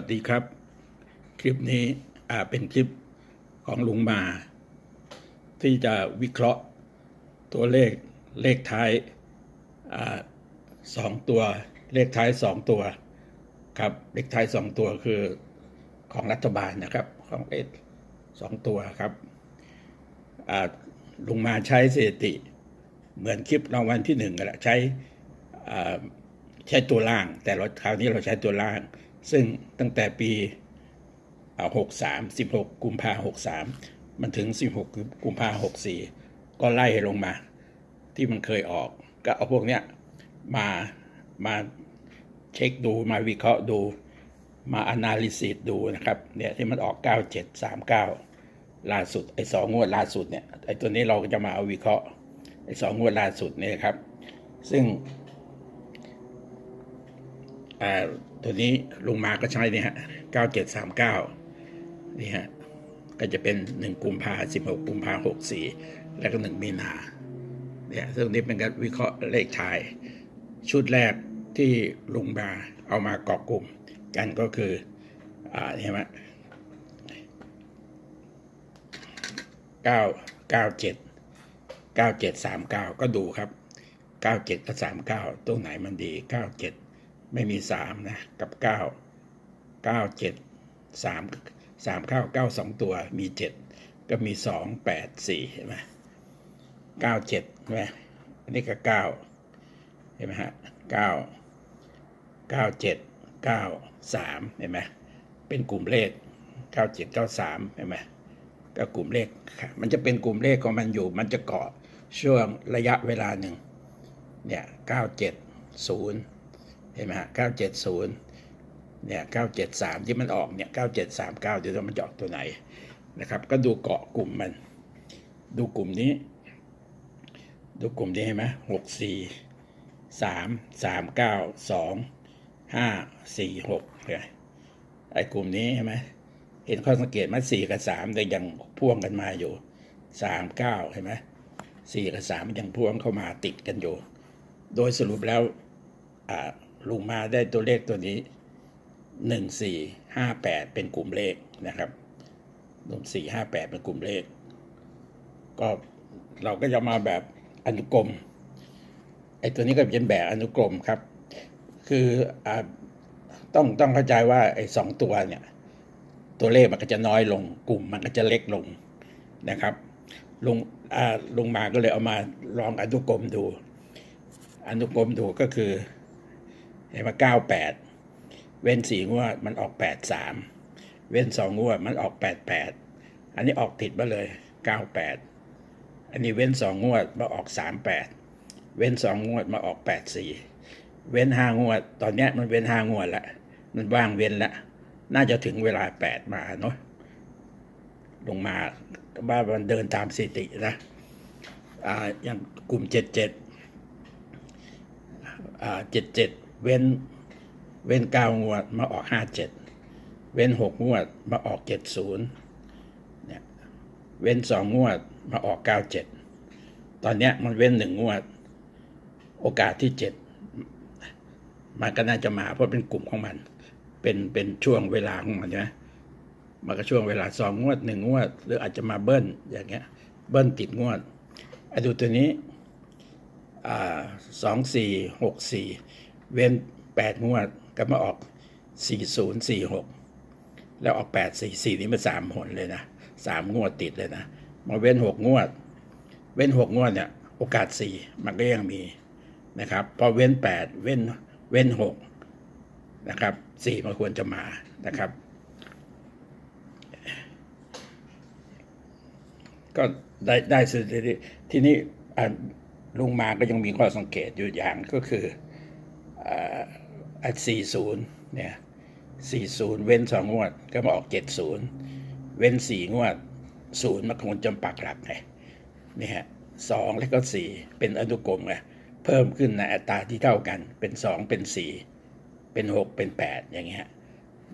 วัสดีครับ คลิปนี้อ่าเป็นคลิปของลุงมา ที่จะวิเคราะห์ตัวเลขเลขท้ายอ่าสองตัวเลขท้ายสองตัวครับเลขท้ายสองตัวคือของรัฐบาลนะครับของเอสองตัวครับอ่าลุงมาใช้สถิติ เหมือนคลิปรางวัลที่หนึ่งกันละใช้อ่าใช้ตัวล่าง แต่เราคราวนี้เราใช้ตัวล่าง ซึ่งตั้งแต่ปีหกสามสิบหกกุมภาหกสามมันถึงสิบหกกุมภาหกสี่ก็ไล่ลงมา ที่มันเคยออก ก็เอาพวกเนี้ยมามาเช็คดูมาวิเคราะห์ดู มาอนาลิซิสดูนะครับเนี่ยที่มันออก 9739 ล่าสุดไอ้สองงวดล่าสุดเนี่ยไอ้ตัวนี้เราก็จะมาเอาวิเคราะห์ไอ้สองงวดล่าสุดเนี่ยครับ ซึ่งอ่า ตัวนี้ลงมาก็ใช้นี่ฮะ9739นี่ฮะก็จะเป็น1กุมภา16กุมภา64แล้วก็1มีนาเนี่ยซึ่งนี้เป็นการวิเคราะห์เลขชาย ชุดแรกที่ลุงมาเอามาเกาะกลุ่ม กันก็คืออ่าเห็นไหม9 97 9739ก็ดูครับ97กับ39ตรงไหนมันดี97 ไม่มี3นะ กับ9 97 3 3 9 9 2ตัวมี7ก็มี2 8 4เห็นไหม97เห็นไหมอันนี้ก็9เห็นไหมฮะ9 97 93เห็นไหมเป็นกลุ่มเลข97 93เห็นไหมก็กลุ่มเลขมันจะเป็นกลุ่มเลขของมันอยู่ มันจะเกาะช่วงระยะเวลาหนึ่งเนี่ย970เห็นไหมฮะ970เนี่ย973ที่มันออกเนี่ย9739เดี๋ยวมันจะออกตัวไหนนะครับ ก็ดูเกาะกลุ่มมัน ดูกลุ่มนี้ ดูกลุ่มนี้เห็นไหม64 3 3 9 2 5 4 6เนี่ยไอ้กลุ่มนี้เห็นไหมเห็นข้อสังเกตไหม4กับ3แต่ยังพ่วงกันมาอยู่3 9เห็นไหม4กับ3ยังพ่วงเข้ามาติดกันอยู่ โดยสรุปแล้ว ลุงมาได้ตัวเลขตัวนี้หนึ่งสี่ห้าแปดเป็นกลุ่มเลขนะครับหนึ่งสี่ห้าแปดเป็นกลุ่มเลข ก็เราก็จะมาแบบอนุกรมไอ้ตัวนี้ก็เป็นแบบอนุกรมครับ คืออต้องต้องเข้าใจว่าไอ้สองตัวเนี่ย ตัวเลขมันก็จะน้อยลง กลุ่มมันก็จะเล็กลงนะครับลุงลุงมาก็เลยเอามาลองอนุกรมดู อนุกรมดูก็คือ เห็นมาเก้าแปดเว้นสี่งวดมันออกแปดสามเว้นสองงวดมันออกแปดแปดอันนี้ออกติดมาเลยเก้าแปดอันนี้เว้นสองงวดมาออกสามแปดเว้นสองงวดมาออกแปดสี่เว้นห้างวด ตอนนี้มันเว้นห้างวดละมันว่างเว้นละน่าจะถึงเวลาแปดมาเนาะลงมาบ้านมันเดินตามสตินะอ่าอย่างกลุ่มเจ็ดเจ็ดอ่าเจ็ดเจ็ด เว้นเว้นเก้างวดมาออกห้าเจ็ดเว้นหกงวดมาออกเจ็ดศูนย์เนี่ยเว้นสองงวดมาออกเก้าเจ็ดตอนเนี้ยมันเว้นหนึ่งงวด โอกาสที่เจ็ดมันก็น่าจะมาเพราะเป็นกลุ่มของมัน เป็นเป็นช่วงเวลาของมันใช่ไหมมันก็ช่วงเวลาสองงวดหนึ่งงวด หรืออาจจะมาเบิ้ลอย่างเงี้ย เบิ้ลติดงวดไอ้ดูตัวนี้สองสี่หกสี่ เว้นแปดงวดก็มาออกสี่ศูนย์สี่หกแล้วออกแปดสี่สี่นี้มาสามหนเลยนะสามงวดติดเลยนะ มาเว้นหกงวด เว้นหกงวดเนี่ยโอกาสสี่มันก็ยังมีนะครับ พอเว้นแปดเว้นเว้นหกนะครับสี่มันควรจะมานะครับ ก็ได้ได้สถิติทีนี้ลุงมาก็ยังมีข้อสังเกตอยู่อย่างก็คือ อันสี่ศูนย์เนี่ยสี่ศูนย์เว้นสองงวดก็มาออกเจ็ดศูนย์เว้นสี่งวดศูนย์มันคงจำปักหลักไงนี่ฮะสองแล้วก็สี่เป็นอนุกรมไงเพิ่มขึ้นในอัตราที่เท่ากันเป็นสองเป็นสี่เป็นหกเป็นแปดอย่างเงี้ย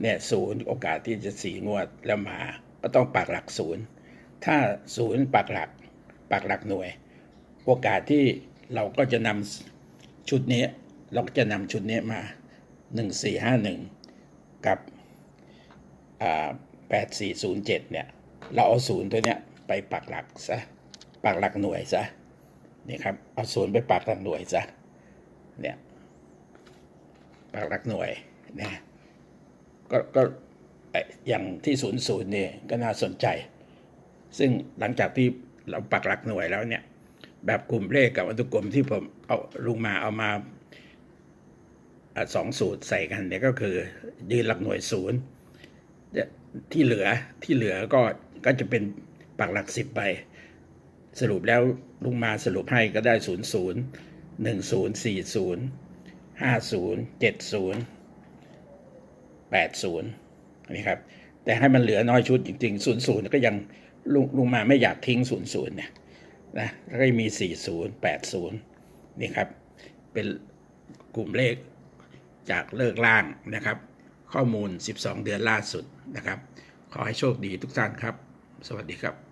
เนี่ยศูนย์โอกาสที่จะสี่งวดแล้วมาก็ต้องปักหลักศูนย์ถ้าศูนย์ปักหลักปักหลักหน่วย โอกาสที่เราก็จะนำชุดนี้ เราก็จะนำชุดนี้มา 1451 กับอ่าแปดสี่ศูนย์เจ็ดเนี่ย เราเอาศูนย์ตัวเนี้ยไปปักหลักซะ ปักหลักหน่วยซะ นี่ครับ เอาศูนย์ไปปักหลักหน่วยซะ เนี่ย ปักหลักหน่วยนะก็ก็อย่างที่ศูนย์ศูนย์เนี่ยก็น่าสนใจ ซึ่งหลังจากที่เราปักหลักหน่วยแล้วเนี่ย แบบกลุ่มเลขกับอนุกรมที่ผมเอาลงมาเอามา สองสูตรใส่กันเนี่ยก็คือยืนหลักหน่วยศูนย์เนี่ยที่เหลือที่เหลือก็ก็จะเป็นปักหลักสิบไป สรุปแล้วลุงมาสรุปให้ก็ได้ศูนย์ศูนย์หนึ่งศูนย์สี่ศูนย์ห้าศูนย์เจ็ดศูนย์แปดศูนย์นี่ครับ แต่ให้มันเหลือน้อยชุดจริงๆศูนย์ศูนย์ก็ยังลุงลุงมาไม่อยากทิ้งศูนย์ศูนย์เนี่ยนะแล้วก็มี40 80นี่ครับ เป็นกลุ่มเลข จากเลิกล่างนะครับ ข้อมูล 12 เดือนล่าสุดนะครับ ขอให้โชคดีทุกท่านครับ สวัสดีครับ